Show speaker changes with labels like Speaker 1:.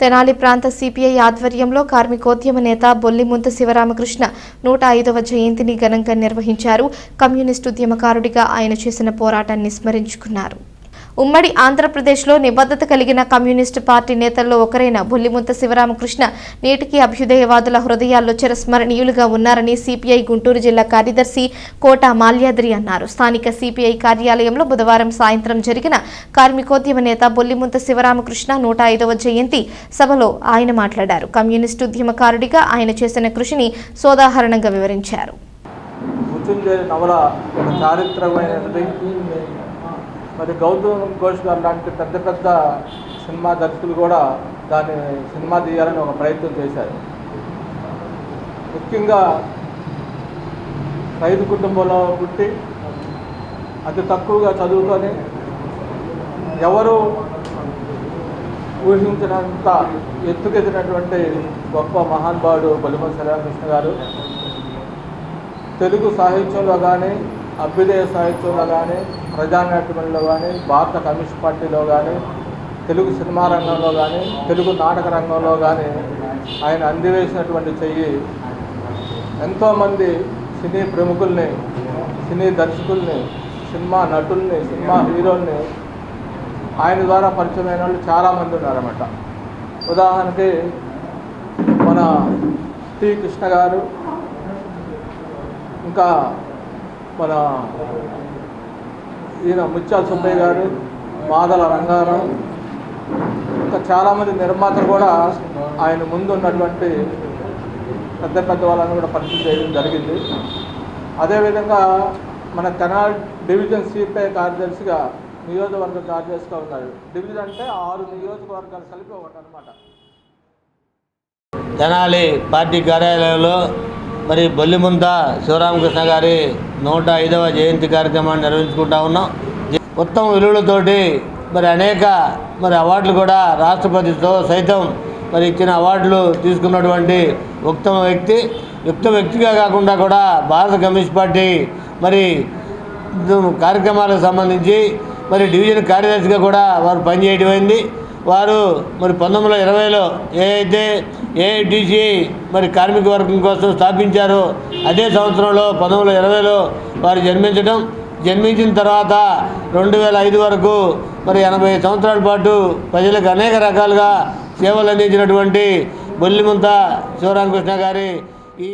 Speaker 1: తెనాలి ప్రాంత సిపిఐ ఆధ్వర్యంలో కార్మికోద్యమ నేత బొల్లిముంత శివరామకృష్ణ నూట ఐదవ జయంతిని ఘనంగా నిర్వహించారు. కమ్యూనిస్టు ఉద్యమకారుడిగా ఆయన చేసిన పోరాటాన్ని స్మరించుకున్నారు. ఉమ్మడి ఆంధ్రప్రదేశ్లో నిబద్ధత కలిగిన కమ్యూనిస్టు పార్టీ నేతల్లో ఒకరైన బొల్లిముంత శివరామకృష్ణ నేటికి అభ్యుదయవాదుల హృదయాల్లో చిరస్మరణీయులుగా ఉన్నారని సిపిఐ గుంటూరు జిల్లా కార్యదర్శి కోట మాల్యాద్రి అన్నారు. స్థానిక సిపిఐ కార్యాలయంలో బుధవారం సాయంత్రం జరిగిన కార్మికోద్యమ నేత బొల్లిముంత శివరామకృష్ణ నూట ఐదవ జయంతి సభలో ఆయన మాట్లాడారు. కమ్యూనిస్టు ఉద్యమకారుడిగా ఆయన చేసిన కృషిని సోదాహరణంగా వివరించారు.
Speaker 2: మరి గౌతమ్ ఘోష్ గారు లాంటి పెద్ద పెద్ద సినిమా దర్శకులు కూడా దాన్ని సినిమా తీయాలని ఒక ప్రయత్నం చేశారు. ముఖ్యంగా రైతు కుటుంబంలో పుట్టి అతి తక్కువగా చదువుకొని ఎవరు ఊహించినంత ఎత్తుకెదినటువంటి గొప్ప మహానుభావుడు బలిమన్ శ్రీరామకృష్ణ గారు తెలుగు సాహిత్యంలో కానీ అభ్యుదయ సాహిత్యంలో కానీ ప్రజానాట్యంలో కానీ భారత కమ్యూనిస్ట్ పార్టీలో కానీ తెలుగు సినిమా రంగంలో కానీ తెలుగు నాటక రంగంలో కానీ ఆయన అందివేసినటువంటి చెయ్యి ఎంతోమంది సినీ ప్రముఖుల్ని సినీ దర్శకుల్ని సినిమా నటుల్ని సినిమా హీరోల్ని ఆయన ద్వారా పరిచయమైన వాళ్ళు చాలామంది ఉన్నారన్నమాట. ఉదాహరణకి మన టి కృష్ణ గారు ఇంకా మన ఈయన ముత్యాల సుబ్బయ్య గారు మాదల రంగారావు ఇంకా చాలామంది నిర్మాతలు కూడా ఆయన ముందు ఉన్నటువంటి పెద్ద పెద్ద వాళ్ళని కూడా పరిచయం చేయడం జరిగింది. అదేవిధంగా మన తెనాలి డివిజన్ సిపిఐ కార్యదర్శిగా నియోజకవర్గ కార్యదర్శిగా ఉన్నారు డివిజన్ అంటే ఆరు నియోజకవర్గాలు కలిపి ఒకటి అనమాట
Speaker 3: తెనాలి పార్టీ కార్యాలయంలో మరి బొల్లిముంత శివరామకృష్ణ గారి నూట ఐదవ జయంతి కార్యక్రమాన్ని నిర్వహించుకుంటా ఉన్నాం. ఉత్తమ విలువలతోటి మరి అనేక మరి అవార్డులు కూడా రాష్ట్రపతితో సైతం మరి ఇచ్చిన అవార్డులు తీసుకున్నటువంటి ఉత్తమ వ్యక్తి. యుక్త వ్యక్తిగా కాకుండా కూడా భారత కమ్యూనిస్ట్ పార్టీ మరి కార్యక్రమాలకు సంబంధించి మరి డివిజన్ కార్యదర్శిగా కూడా వారు పనిచేయడం అయింది వారు మరి పంతొమ్మిది వందల ఇరవైలో ఏదైతే ఏఐటీసీ మరి కార్మిక వర్గం కోసం స్థాపించారో అదే సంవత్సరంలో పంతొమ్మిది వందల ఇరవైలో వారు జన్మించడం. జన్మించిన తర్వాత రెండు వేల ఐదు వరకు మరి ఎనభై సంవత్సరాల పాటు ప్రజలకు అనేక రకాలుగా సేవలు అందించినటువంటి బొల్లిముంత శివరామకృష్ణ గారి ఈ